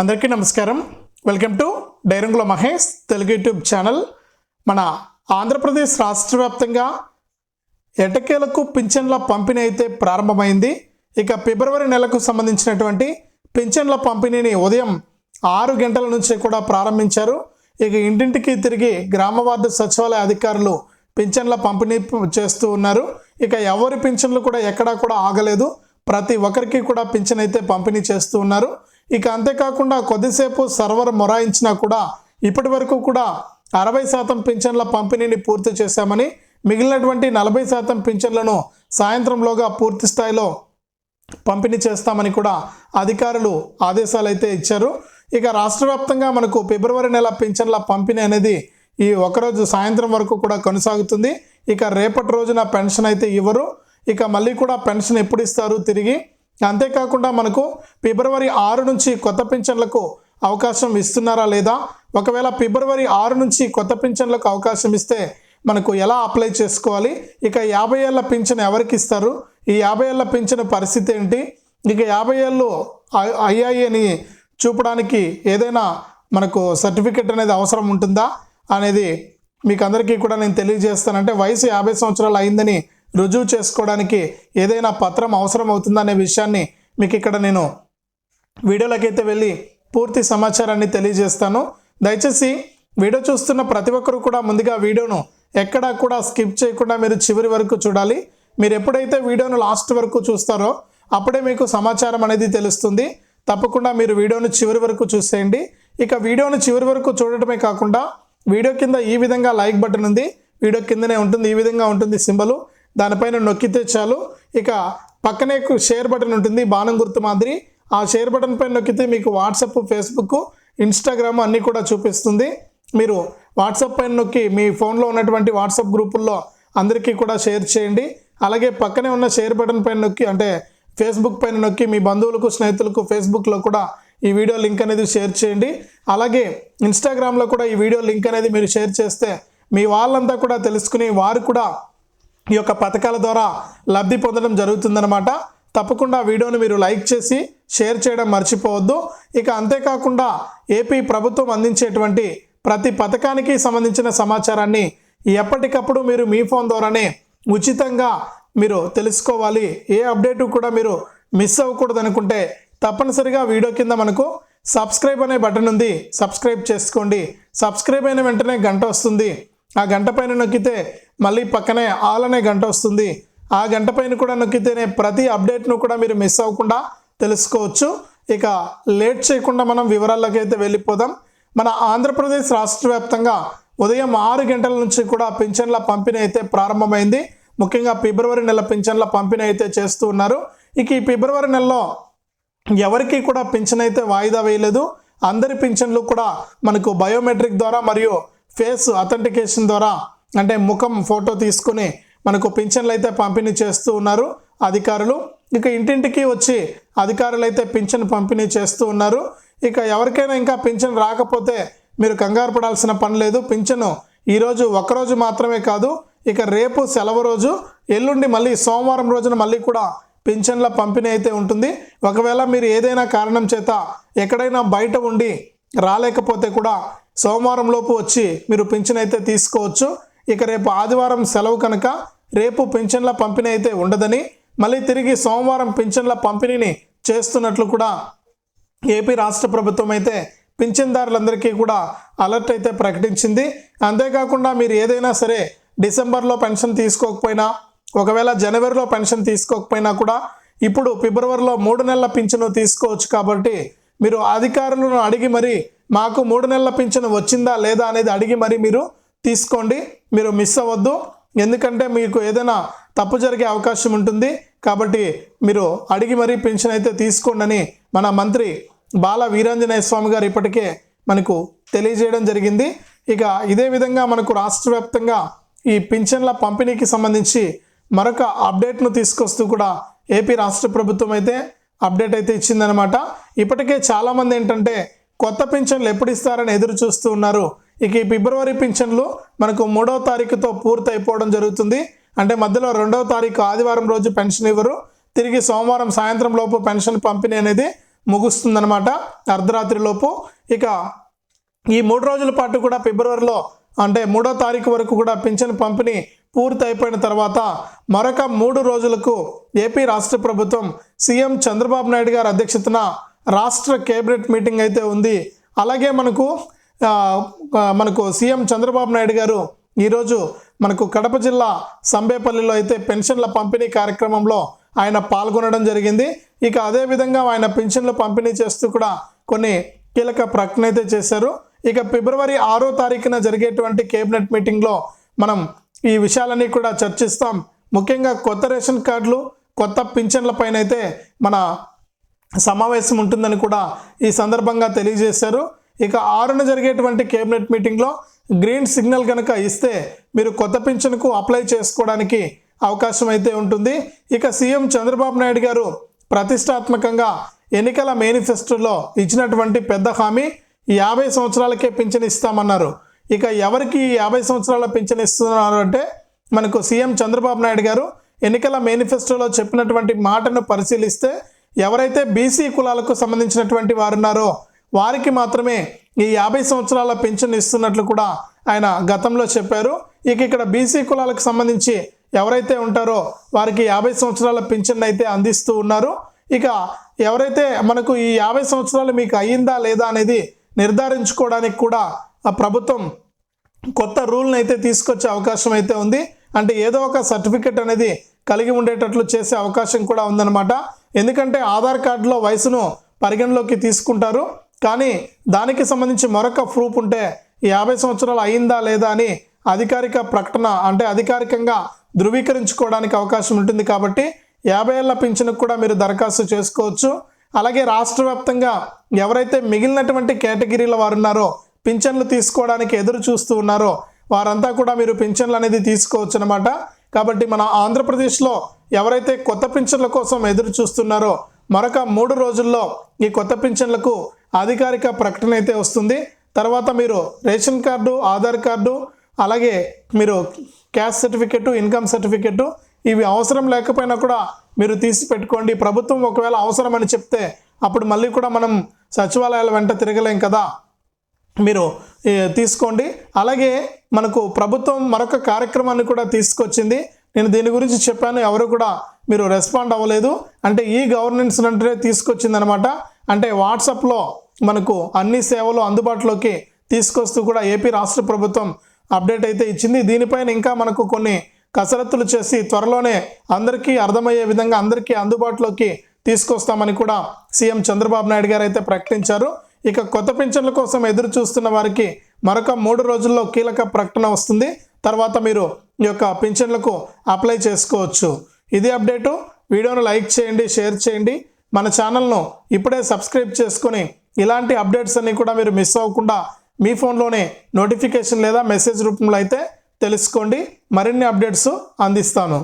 అందరికీ నమస్కారం. Welcome to Dairangula Mahesh Telugu YouTube channel. మన ఆంధ్రప్రదేశ్ రాష్ట్ర వ్యాప్తంగా ఎటకేలకు పింఛన్ల పంపిణీ అయితే ప్రారంభమైంది. ఇక ఫిబ్రవరి నెలకు సంబంధించినటువంటి పింఛన్ల పంపిణీని ఉదయం ఆరు గంటల నుంచి కూడా ప్రారంభించారు. ఇక ఇంటింటికి తిరిగి గ్రామ వార్డు సచివాలయ అధికారులు పింఛన్ల పంపిణీ చేస్తూ ఉన్నారు. ఇక ఎవరి పింఛన్లు కూడా ఎక్కడా కూడా ఆగలేదు. ప్రతి ఒక్కరికి కూడా పింఛన్ అయితే పంపిణీ చేస్తూ ఉన్నారు. ఇక అంతేకాకుండా కొద్దిసేపు సర్వర్ మొరాయించినా కూడా ఇప్పటి వరకు కూడా అరవై శాతం పింఛన్ల పంపిణీని పూర్తి చేశామని మిగిలినటువంటి నలభై శాతం పింఛన్లను సాయంత్రంలోగా పూర్తి స్థాయిలో పంపిణీ చేస్తామని కూడా అధికారులు ఆదేశాలు అయితే ఇచ్చారు. ఇక రాష్ట్ర వ్యాప్తంగా మనకు ఫిబ్రవరి నెల పింఛన్ల పంపిణీ అనేది ఈ ఒకరోజు సాయంత్రం వరకు కూడా కొనసాగుతుంది. ఇక రేపటి రోజున పెన్షన్ అయితే ఇవ్వరు. ఇక మళ్ళీ కూడా పెన్షన్ ఎప్పుడు ఇస్తారు తిరిగి? అంతేకాకుండా మనకు ఫిబ్రవరి ఆరు నుంచి కొత్త పింఛన్లకు అవకాశం ఇస్తున్నారా లేదా? ఒకవేళ ఫిబ్రవరి ఆరు నుంచి కొత్త పింఛన్లకు అవకాశం ఇస్తే మనకు ఎలా అప్లై చేసుకోవాలి? ఇక యాభై ఏళ్ళ పింఛన్ ఎవరికి ఇస్తారు? ఈ యాభై ఏళ్ళ పింఛన్ పరిస్థితి ఏంటి? ఇక యాభై ఏళ్ళు అయ్యాయని చూపడానికి ఏదైనా మనకు సర్టిఫికెట్ అనేది అవసరం ఉంటుందా? అనేది మీకు అందరికీ కూడా నేను తెలియజేస్తానంటే వయసు యాభై సంవత్సరాలు అయిందని రుజువు చేసుకోవడానికి ఏదైనా పత్రం అవసరం అవుతుందనే విషయాన్ని మీకు ఇక్కడ నేను వీడియోలకైతే వెళ్ళి పూర్తి సమాచారాన్ని తెలియజేస్తాను. దయచేసి వీడియో చూస్తున్న ప్రతి ఒక్కరు కూడా ముందుగా వీడియోను ఎక్కడా కూడా స్కిప్ చేయకుండా మీరు చివరి వరకు చూడాలి. మీరు ఎప్పుడైతే వీడియోను లాస్ట్ వరకు చూస్తారో అప్పుడే మీకు సమాచారం అనేది తెలుస్తుంది. తప్పకుండా మీరు వీడియోను చివరి వరకు చూసేయండి. ఇక వీడియోను చివరి వరకు చూడటమే కాకుండా వీడియో కింద ఈ విధంగా లైక్ బటన్ ఉంది. వీడియో కిందనే ఉంటుంది. ఈ విధంగా ఉంటుంది సింబలు. దానిపైన నొక్కితే చాలు. ఇక పక్కనే షేర్ బటన్ ఉంటుంది బాణం గుర్తు మాదిరి. ఆ షేర్ బటన్ పైన నొక్కితే మీకు వాట్సాప్ ఫేస్బుక్ ఇన్స్టాగ్రామ్ అన్నీ కూడా చూపిస్తుంది. మీరు వాట్సాప్ పైన నొక్కి మీ ఫోన్లో ఉన్నటువంటి వాట్సాప్ గ్రూపుల్లో అందరికీ కూడా షేర్ చేయండి. అలాగే పక్కనే ఉన్న షేర్ బటన్ పైన నొక్కి అంటే ఫేస్బుక్ పైన నొక్కి మీ బంధువులకు స్నేహితులకు ఫేస్బుక్లో కూడా ఈ వీడియో లింక్ అనేది షేర్ చేయండి. అలాగే ఇన్స్టాగ్రామ్లో కూడా ఈ వీడియో లింక్ అనేది మీరు షేర్ చేస్తే మీ వాళ్ళంతా కూడా తెలుసుకుని వారు కూడా ఈ యొక్క పథకాల ద్వారా లబ్ధి పొందడం జరుగుతుందన్నమాట. తప్పకుండా వీడియోని మీరు లైక్ చేసి షేర్ చేయడం మర్చిపోవద్దు. ఇక అంతేకాకుండా ఏపీ ప్రభుత్వం అందించేటువంటి ప్రతి పథకానికి సంబంధించిన సమాచారాన్ని ఎప్పటికప్పుడు మీరు మీ ఫోన్ ద్వారానే ఉచితంగా మీరు తెలుసుకోవాలి. ఏ అప్డేట్ కూడా మీరు మిస్ అవ్వకూడదు అనుకుంటే తప్పనిసరిగా వీడియో కింద మనకు సబ్స్క్రైబ్ అనే బటన్ ఉంది. సబ్స్క్రైబ్ చేసుకోండి. సబ్స్క్రైబ్ అయిన వెంటనే గంట వస్తుంది. ఆ గంట పైన నొక్కితే మళ్ళీ పక్కనే ఆల్ అనే గంట వస్తుంది. ఆ గంట పైన కూడా నొక్కితేనే ప్రతి అప్డేట్ను కూడా మీరు మిస్ అవ్వకుండా తెలుసుకోవచ్చు. ఇక లేట్ చేయకుండా మనం వివరాల్లోకి అయితే వెళ్ళిపోదాం. మన ఆంధ్రప్రదేశ్ రాష్ట్ర వ్యాప్తంగా ఉదయం ఆరు గంటల నుంచి కూడా పింఛన్ల పంపిణీ అయితే ప్రారంభమైంది. ముఖ్యంగా ఫిబ్రవరి నెల పింఛన్ల పంపిణీ అయితే చేస్తూ ఉన్నారు. ఇక ఈ ఫిబ్రవరి నెలలో ఎవరికి కూడా పింఛన్ అయితే వాయిదా వేయలేదు. అందరి పింఛన్లు కూడా మనకు బయోమెట్రిక్ ద్వారా మరియు ఫేస్ అథెంటికేషన్ ద్వారా అంటే ముఖం ఫోటో తీసుకుని మనకు పింఛన్లు అయితే పంపిణీ చేస్తూ ఉన్నారు అధికారులు. ఇక ఇంటింటికి వచ్చి అధికారులు అయితే పింఛన్ పంపిణీ చేస్తూ ఉన్నారు. ఇక ఎవరికైనా ఇంకా పింఛన్ రాకపోతే మీరు కంగారు పడాల్సిన పని లేదు. పింఛను ఈరోజు ఒక్కరోజు మాత్రమే కాదు ఇక రేపు సెలవు రోజు ఎల్లుండి మళ్ళీ సోమవారం రోజున మళ్ళీ కూడా పింఛన్ల పంపిణీ అయితే ఉంటుంది. ఒకవేళ మీరు ఏదైనా కారణం చేత ఎక్కడైనా బయట ఉండి రాలేకపోతే కూడా సోమవారం లోపు వచ్చి మీరు పింఛన్ అయితే తీసుకోవచ్చు. ఇక రేపు ఆదివారం సెలవు కనుక రేపు పింఛన్ల పంపిణీ అయితే ఉండదని మళ్ళీ తిరిగి సోమవారం పింఛన్ల పంపిణీని చేస్తున్నట్లు కూడా ఏపీ రాష్ట్ర ప్రభుత్వం అయితే పింఛన్దారులందరికీ కూడా అలర్ట్ అయితే ప్రకటించింది. అంతేకాకుండా మీరు ఏదైనా సరే డిసెంబర్లో పెన్షన్ తీసుకోకపోయినా ఒకవేళ జనవరిలో పెన్షన్ తీసుకోకపోయినా కూడా ఇప్పుడు ఫిబ్రవరిలో మూడు నెలల పింఛను తీసుకోవచ్చు కాబట్టి మీరు అధికారులను అడిగి మరి మాకు మూడు నెలల పింఛను వచ్చిందా లేదా అనేది అడిగి మరి మీరు తీసుకోండి. మీరు మిస్ అవ్వద్దు. ఎందుకంటే మీకు ఏదైనా తప్పు జరిగే అవకాశం ఉంటుంది. కాబట్టి మీరు అడిగి మరీ పెన్షన్ అయితే తీసుకోండి మన మంత్రి బాల వీరాంజనేయ స్వామి గారు ఇప్పటికే మనకు తెలియజేయడం జరిగింది. ఇక ఇదే విధంగా మనకు రాష్ట్ర వ్యాప్తంగా ఈ పింఛన్ల పంపిణీకి సంబంధించి మరొక అప్డేట్ను తీసుకొస్తూ కూడా ఏపీ రాష్ట్ర ప్రభుత్వం అయితే అప్డేట్ అయితే ఇచ్చిందనమాట ఇప్పటికే చాలామంది ఏంటంటే కొత్త పింఛన్లు ఎప్పుడు ఇస్తారని ఎదురు చూస్తూ ఉన్నారు. ఇక ఈ ఫిబ్రవరి పింఛన్లు మనకు మూడవ తారీఖుతో పూర్తి అయిపోవడం జరుగుతుంది. అంటే మధ్యలో రెండవ తారీఖు ఆదివారం రోజు పెన్షన్ ఇవ్వరు. తిరిగి సోమవారం సాయంత్రం లోపు పెన్షన్ పంపిణీ అనేది ముగుస్తుందన్నమాట అర్ధరాత్రిలోపు. ఇక ఈ మూడు రోజుల పాటు కూడా ఫిబ్రవరిలో అంటే మూడో తారీఖు వరకు కూడా పింఛన్ పంపిణీ పూర్తి అయిపోయిన తర్వాత మరొక మూడు రోజులకు ఏపీ రాష్ట్ర ప్రభుత్వం సీఎం చంద్రబాబు నాయుడు గారి అధ్యక్షతన రాష్ట్ర కేబినెట్ మీటింగ్ అయితే ఉంది. అలాగే మనకు మనకు సీఎం చంద్రబాబు నాయుడు గారు ఈరోజు మనకు కడప జిల్లా సంబేపల్లిలో అయితే పెన్షన్ల పంపిణీ కార్యక్రమంలో ఆయన పాల్గొనడం జరిగింది. ఇక అదేవిధంగా ఆయన పెన్షన్లు పంపిణీ చేస్తూ కూడా కొన్ని కీలక ప్రకటన అయితే చేశారు. ఇక ఫిబ్రవరి ఆరో తారీఖున జరిగేటువంటి కేబినెట్ మీటింగ్లో మనం ఈ విషయాలన్నీ కూడా చర్చిస్తాం. ముఖ్యంగా కొత్త రేషన్ కార్డులు కొత్త పింఛన్ల పైన అయితే మన సమావేశం ఉంటుందని కూడా ఈ సందర్భంగా తెలియజేశారు. ఇక ఆరున జరిగేటువంటి కేబినెట్ మీటింగ్లో గ్రీన్ సిగ్నల్ కనుక ఇస్తే మీరు కొత్త పింఛన్కు అప్లై చేసుకోవడానికి అవకాశం అయితే ఉంటుంది. ఇక సీఎం చంద్రబాబు నాయుడు గారు ప్రతిష్టాత్మకంగా ఎన్నికల మేనిఫెస్టోలో ఇచ్చినటువంటి పెద్ద హామీ యాభై సంవత్సరాలకే పింఛన్ ఇస్తామన్నారు. ఇక ఎవరికి యాభై సంవత్సరాల పింఛన్ ఇస్తున్నారు అంటే మనకు సీఎం చంద్రబాబు నాయుడు గారు. ఎన్నికల మేనిఫెస్టోలో చెప్పినటువంటి మాటను పరిశీలిస్తే ఎవరైతే బీసీ కులాలకు సంబంధించినటువంటి వారున్నారో వారికి మాత్రమే ఈ యాభై సంవత్సరాల పెన్షన్ ఇస్తున్నట్లు కూడా ఆయన గతంలో చెప్పారు. ఇక ఇక్కడ బీసీ కులాలకు సంబంధించి ఎవరైతే ఉంటారో వారికి యాభై సంవత్సరాల పెన్షన్ అయితే అందిస్తూ ఉన్నారు. ఇక ఎవరైతే మనకు ఈ యాభై సంవత్సరాలు మీకు అయ్యిందా లేదా అనేది నిర్ధారించుకోవడానికి కూడా ఆ ప్రభుత్వం కొత్త రూల్ని అయితే తీసుకొచ్చే అవకాశం అయితే ఉంది. అంటే ఏదో ఒక సర్టిఫికెట్ అనేది కలిగి ఉండేటట్లు చేసే అవకాశం కూడా ఉందన్నమాట. ఎందుకంటే ఆధార్ కార్డులో వయసును పరిగణలోకి తీసుకుంటారు. కానీ దానికి సంబంధించి మరొక ప్రూఫ్ ఉంటే యాభై సంవత్సరాలు అయిందా లేదా అని అధికారిక ప్రకటన అంటే అధికారికంగా ధృవీకరించుకోవడానికి అవకాశం ఉంటుంది కాబట్టి యాభై ఏళ్ళ పింఛన్కు కూడా మీరు దరఖాస్తు చేసుకోవచ్చు. అలాగే రాష్ట్ర వ్యాప్తంగా ఎవరైతే మిగిలినటువంటి కేటగిరీల వారు ఉన్నారో పింఛన్లు తీసుకోవడానికి ఎదురు చూస్తూ ఉన్నారో వారంతా కూడా మీరు పింఛన్లు అనేది తీసుకోవచ్చు అనమాట కాబట్టి మన ఆంధ్రప్రదేశ్లో ఎవరైతే కొత్త పింఛన్ల కోసం ఎదురు చూస్తున్నారో మరొక మూడు రోజుల్లో ఈ కొత్త పింఛన్లకు అధికారిక ప్రకటన అయితే వస్తుంది. తర్వాత మీరు రేషన్ కార్డు ఆధార్ కార్డు అలాగే మీరు క్యాష్ సర్టిఫికెట్ ఇన్కమ్ సర్టిఫికెట్ ఇవి అవసరం లేకపోయినా కూడా మీరు తీసి పెట్టుకోండి ప్రభుత్వం ఒకవేళ అవసరం అని చెప్తే అప్పుడు మళ్ళీ కూడా మనం సచివాలయాల వెంట తిరగలేం కదా? మీరు తీసుకోండి. అలాగే మనకు ప్రభుత్వం మరొక కార్యక్రమాన్ని కూడా తీసుకొచ్చింది. నేను దీని గురించి చెప్పాను ఎవరు కూడా మీరు రెస్పాండ్ అవ్వలేదు. అంటే ఈ గవర్నెన్స్ అంటే తీసుకొచ్చిందనమాట. అంటే వాట్సాప్లో మనకు అన్ని సేవలు అందుబాటులోకి తీసుకొస్తూ కూడా ఏపీ రాష్ట్ర ప్రభుత్వం అప్డేట్ అయితే ఇచ్చింది. దీనిపైన ఇంకా మనకు కొన్ని కసరత్తులు చేసి త్వరలోనే అందరికీ అర్థమయ్యే విధంగా అందరికీ అందుబాటులోకి తీసుకొస్తామని కూడా సీఎం చంద్రబాబు నాయుడు గారు అయితే ప్రకటించారు. ఇక కొత్త పింఛన్ల కోసం ఎదురు చూస్తున్న వారికి మరొక మూడు రోజుల్లో కీలక ప్రకటన వస్తుంది. తర్వాత మీరు ఈ యొక్క పింఛన్లకు అప్లై చేసుకోవచ్చు. ఇది అప్డేటు. వీడియోను లైక్ చేయండి షేర్ చేయండి. మన ఛానల్ను ఇప్పుడే సబ్స్క్రైబ్ చేసుకొని ఇలాంటి అప్డేట్స్ అన్నీ కూడా మీరు మిస్ అవ్వకుండా మీ ఫోన్లోనే నోటిఫికేషన్ లేదా మెసేజ్ రూపంలో అయితే తెలుసుకోండి. మరిన్ని అప్డేట్స్ అందిస్తాను.